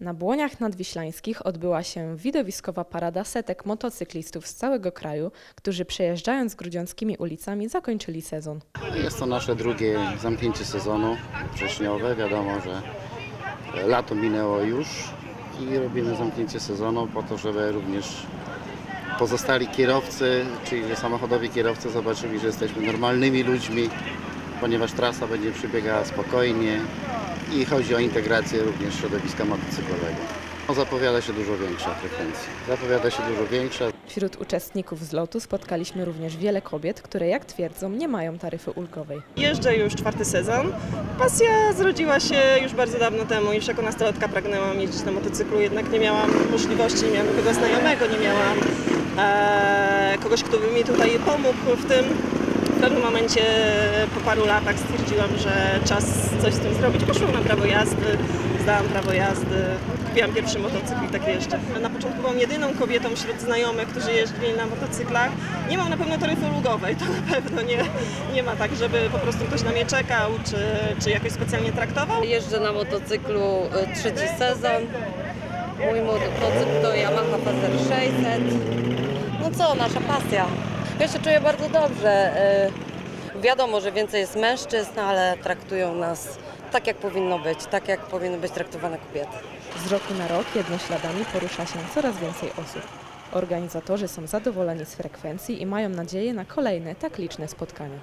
Na Błoniach Nadwiślańskich odbyła się widowiskowa parada setek motocyklistów z całego kraju, którzy przejeżdżając grudziąckimi ulicami zakończyli sezon. Jest to nasze drugie zamknięcie sezonu wrześniowe. Wiadomo, że lato minęło już i robimy zamknięcie sezonu po to, żeby również pozostali kierowcy, czyli samochodowi kierowcy zobaczyli, że jesteśmy normalnymi ludźmi, ponieważ trasa będzie przebiegała spokojnie i chodzi o integrację również środowiska motocyklowego. No, zapowiada się dużo większa frekwencja. Zapowiada się dużo większa. Wśród uczestników zlotu spotkaliśmy również wiele kobiet, które jak twierdzą nie mają taryfy ulgowej. Jeżdżę już czwarty sezon. Pasja zrodziła się już bardzo dawno temu. Już jako nastolatka pragnęłam jeździć na motocyklu, jednak nie miałam możliwości, nie miałam nikogo znajomego, nie miałam e, kogoś, kto by mi tutaj pomógł w tym. W pewnym momencie po paru latach stwierdziłam, że czas coś z tym zrobić. Poszłam na prawo jazdy, zdałam prawo jazdy, kupiłam pierwszy motocykl i tak jeżdżę. Na początku byłam jedyną kobietą wśród znajomych, którzy jeździli na motocyklach. Nie mam na pewno taryfy ulgowej, to na pewno nie, nie ma tak, żeby po prostu ktoś na mnie czekał, czy, czy jakoś specjalnie traktował. Jeżdżę na motocyklu y, trzeci sezon. Mój motocykl to Yamaha Fazer 600. No co, nasza pasja. Ja się czuję bardzo dobrze. Y, Wiadomo, że więcej jest mężczyzn, ale traktują nas tak, jak powinno być, tak jak powinny być traktowane kobiety. Z roku na rok jednośladami porusza się coraz więcej osób. Organizatorzy są zadowoleni z frekwencji i mają nadzieję na kolejne tak liczne spotkania.